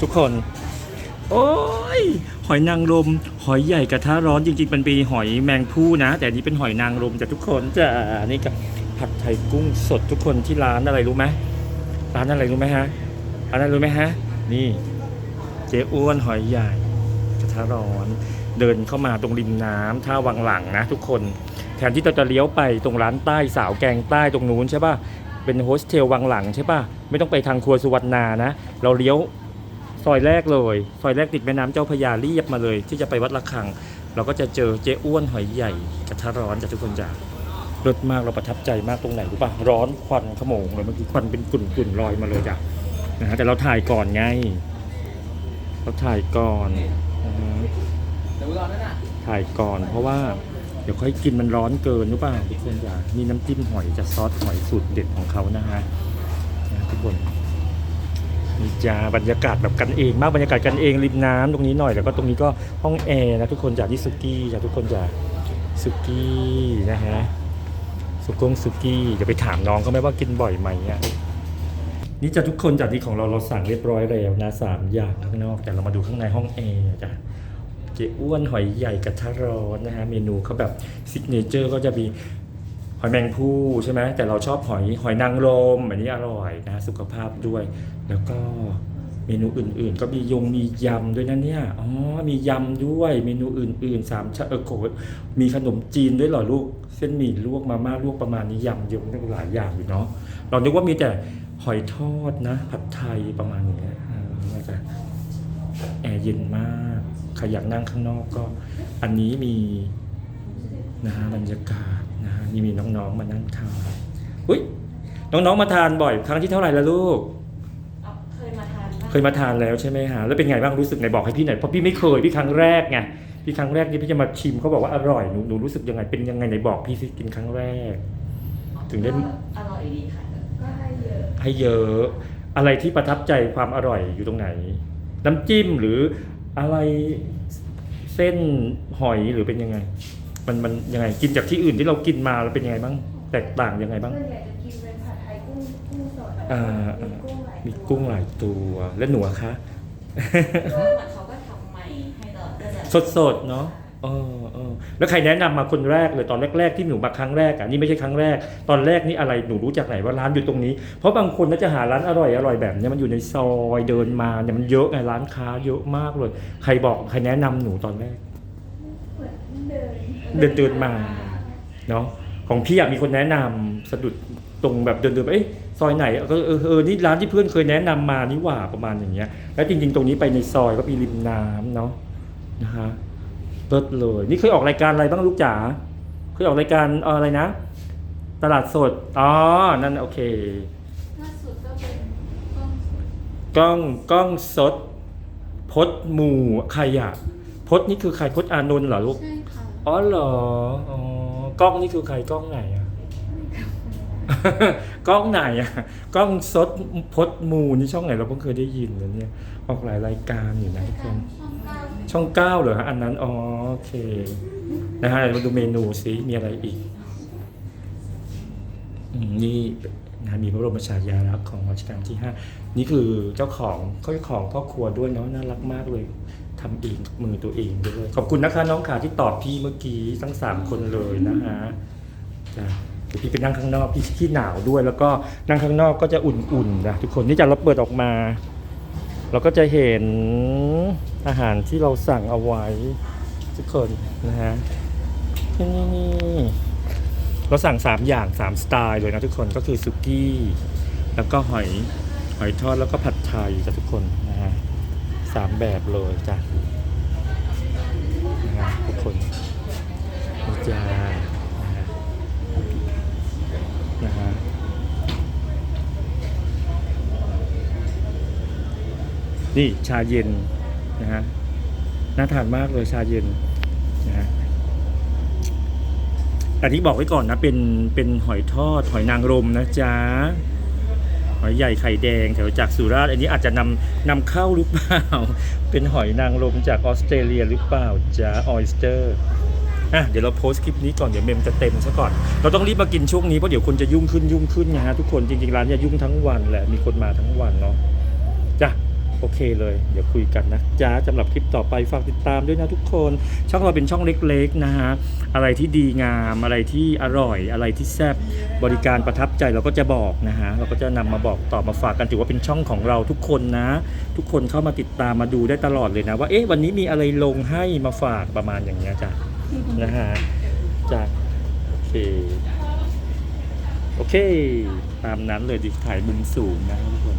ทุกคน โอ้ย หอยนางรม หอยใหญ่กระทะร้อนจริงๆมันเป็นหอยแมงผู้นะ แต่นี้เป็นหอยนางรมจ้ะทุกคนจ้ะนี่กับผัดไทยกุ้งสดทุกคนที่ร้านอะไรรู้ไหมร้านอะไรรู้ไหมฮะร้านอะไรรู้ไหมฮะ นี่เจ๊อ้วนหอยใหญ่กระทะร้อนเดินเข้ามาตรงริมน้ำท่าวังหลังนะทุกคน แทนที่เราจะเลี้ยวไปตรงร้านใต้สาวแกงใต้ตรงนู้นใช่ป่ะเป็นโฮสเทลวังหลังใช่ป่ะไม่ต้องไปทางครัวสุวรรณานะ เราเลี้ยว ซอยแรกเลย ซอยแรกติดแม่น้ำเจ้าพระยาเรียบมาเลย ที่จะไปวัดระฆัง เราก็จะเจอเจ๊อ้วนหอยใหญ่กระทะร้อนจากทุกคนจ้ะรสมากเราประทับใจมากตรงไหนรู้ป่ะร้อนควันขโมงเลยเมื่อกี้ควันเป็นกุ่นกุ่นๆลอยมาเลยจ้ะนะฮะแต่เราถ่ายก่อนไงเราถ่ายก่อนนะฮะเดี๋ยวรอนั่นน่ะถ่ายก่อนเพราะว่าเดี๋ยวค่อยกินมันร้อนเกินหรือเปล่าทุกคนจ้ะนี่น้ำจิ้มหอยจะซอสหอยสูตรเด็ดของเขานะฮะนะทุกคน นี่จ้าบรรยากาศแบบกันเอง มากบรรยากาศกันเองริมน้ำตรงนี้หน่อยแล้วก็ตรงนี้ก็ห้องแอร์นะทุกคนจ้ะที่สุกี้จ้ะทุกคนจ้ะสุกี้นะฮะสุกงสุกี้เดี๋ยวไปถามน้องเขาไหมว่ากินบ่อยไหมอะนี่จะทุกคนจากที่ของเราเราสั่งเรียบร้อยแล้วนะสามอย่างข้างนอกแต่เรามาดูข้างในห้องแอร์จ้ะเจ๊อ้วนหอยใหญ่กระทะร้อนนะฮะเมนูเขาแบบซิกเนเจอร์ก็จะมี หอยแมงภู่ใช่ไหมแต่เราชอบหอยหอยนางรมอันนี้อร่อยนะสุขภาพด้วย แล้วก็เมนูอื่นๆ ก็มียงมียำด้วยนะเนี่ยอ๋อมียำด้วยเมนูอื่นๆสามชาเออโกรธมีขนมจีนด้วยเหรอลูกเส้นหมี่ลวกมาม่าลวกประมาณนี้ยำเยอะหลายอย่างอยู่เนาะเรานึกว่ามีแต่หอยทอดนะ ผัดไทยประมาณนี้อาน่าจะแอร์เย็นมากใครอยากนั่งข้างนอกก็ อันนี้มีนะฮะบรรยากาศ นะฮะนี่มีน้องๆ มานั่งทานอุ้ยน้องๆ มาทานบ่อย ครั้งที่เท่าไหร่แล้วลูกเอาเคยมาทานปะเคยมาทานแล้วใช่ไหมฮะ แล้วเป็นไงบ้างรู้สึกไหนบอกให้พี่หน่อย เพราะพี่ไม่เคย พี่ครั้งแรกไง พี่ครั้งแรกนี่พี่จะมาชิมเขาบอกว่าอร่อย หนูหนูรู้สึกยังไง เป็นยังไงไหนบอกพี่สิกินครั้งแรก ถึงได้ก็อร่อยดีค่ะ ก็ให้เยอะ ให้เยอะ อะไรที่ประทับใจความอร่อยอยู่ตรงไหน น้ำจิ้มหรืออะไรเส้นหอยหรือเป็นยังไง มันมันยังไงกินจากที่อื่นที่เรากินมาแล้วเป็นยังไงบ้าง แตกต่างยังไงบ้าง ส่วนใหญ่จะกินเป็นผัดไทยกุ้งกุ้งสดอ่ามีกุ้งหลายมีตัวกุ้งหลายตัวแล้วหนูอะคะก็เหมือนเขาก็ทำใหม่ให้ตลอดก็จะสดๆเนาะเออเออแล้วใครแนะนำมาคนแรกเลยตอนแรก ๆ ที่หนูมาครั้งแรกอะนี่ไม่ใช่ครั้งแรก ตอนแรกนี่อะไรหนูรู้จากไหนว่าร้านอยู่ตรงนี้ เพราะบางคนน่าจะหาร้านอร่อยอร่อยแบบเนี้ยมันอยู่ในซอยเดินมาเนี่ยมันเยอะไงร้านค้าเยอะมากเลย ใครบอกใครแนะนำหนูตอนแรก เหมือนเดินเดินเดินมาเนาะของพี่อะมีคนแนะนำสะดุดตรงแบบเดินเดินไปเอ้ยซอยไหนก็เออเออนี่ร้านที่เพื่อนเคยแนะนำมานี่หว่าประมาณอย่างเงี้ย แล้วจริง ๆ ตรงนี้ไปในซอยก็มีริมน้ำเนาะนะฮะเลิศเลย นี่เคยออกรายการอะไรบ้างลูกจ๋าเคยออกรายการเอ่ออะไรนะ ตลาดสดอ๋อนั่นโอเคล่าสุดก็เป็นกล้องกล้องกล้องสดพดหมู่ใครอะพดนี่คือใครพดอานนท์เหรอลูกใช่ค่ะ อ๋อเหรอ อ๋อ กล้องนี่คือใครกล้องไหนอะกล้องไหนอะกล้องสดพดมูนี่ช่องไหนเราเพิ่งเคยได้ยินเลยเนี่ย ออกหลายรายการอยู่นะทุกคน ช่องเก้าช่องเก้าเหรอฮะอันนั้น อ๋อโอเค นะฮะเดี๋ยวมาดูเมนูสิมีอะไรอีกอืมนี่นะมีพระบรมฉายาลักษณ์ของรัชกาลที่ห้านี่คือเจ้าของเขาเจ้าของพ่อครัวด้วยเนาะน่ารักมากเลย ทำเองกับมือตัวเองด้วย ขอบคุณนะคะน้องขาที่ตอบพี่เมื่อกี้ทั้งสามคนเลยนะฮะจ้ะเดี๋ยวพี่ไปนั่งข้างนอกพี่ที่หนาวด้วย แล้วก็นั่งข้างนอกก็จะอุ่นๆนะทุกคนนี่จะเราเปิดออกมา เราก็จะเห็นอาหารที่เราสั่งเอาไว้ทุกคนนะฮะนี่นี่เราสั่งสามอย่างสามสไตล์เลยนะทุกคนก็คือสุกี้ แล้วก็หอยหอยทอดแล้วก็ผัดไทยจ้ะทุกคนนะฮะ สามแบบเลยจ้ะนะทุกคนนี่จ้านะฮะนะฮะนี่ชาเย็นนะฮะน่าทานมากเลยชาเย็นนะฮะอันนี้บอกไว้ก่อนนะเป็นเป็นหอยทอดหอยนางรมนะจ๊ะ หอยใหญ่ไข่แดงแถวจากสุราษฎร์อันนี้อาจจะนำนำเข้าหรือเปล่า เป็นหอยนางรมจากออสเตรเลียหรือเปล่าจ้าออยสเตอร์อะเดี๋ยวเราโพสต์คลิปนี้ก่อนเดี๋ยวเมมจะเต็มซะก่อน เราต้องรีบมากินช่วงนี้เพราะเดี๋ยวคนจะยุ่งขึ้นยุ่งขึ้นนะฮะทุกคนจริงๆร้านเนี่ยยุ่งทั้งวันแหละมีคนมาทั้งวันเนาะ โอเคเลย เดี๋ยวคุยกันนะจ้าสำหรับคลิปต่อไปฝากติดตามด้วยนะทุกคน ช่องเราเป็นช่องเล็กๆนะฮะอะไรที่ดีงาม อะไรที่อร่อย อะไรที่แซ่บบริการประทับใจเราก็จะบอกนะฮะเราก็จะนำมาบอกต่อมาฝากกันถือว่าเป็นช่องของเราทุกคนนะ ทุกคนเข้ามาติดตามมาดูได้ตลอดเลยนะ ว่าเอ๊ะวันนี้มีอะไรลงให้มาฝากประมาณอย่างเงี้ยจ้ะนะฮะจ้ะโอเคโอเค ตามนั้นเลยดิถ่ายมุมสูงนะทุกคน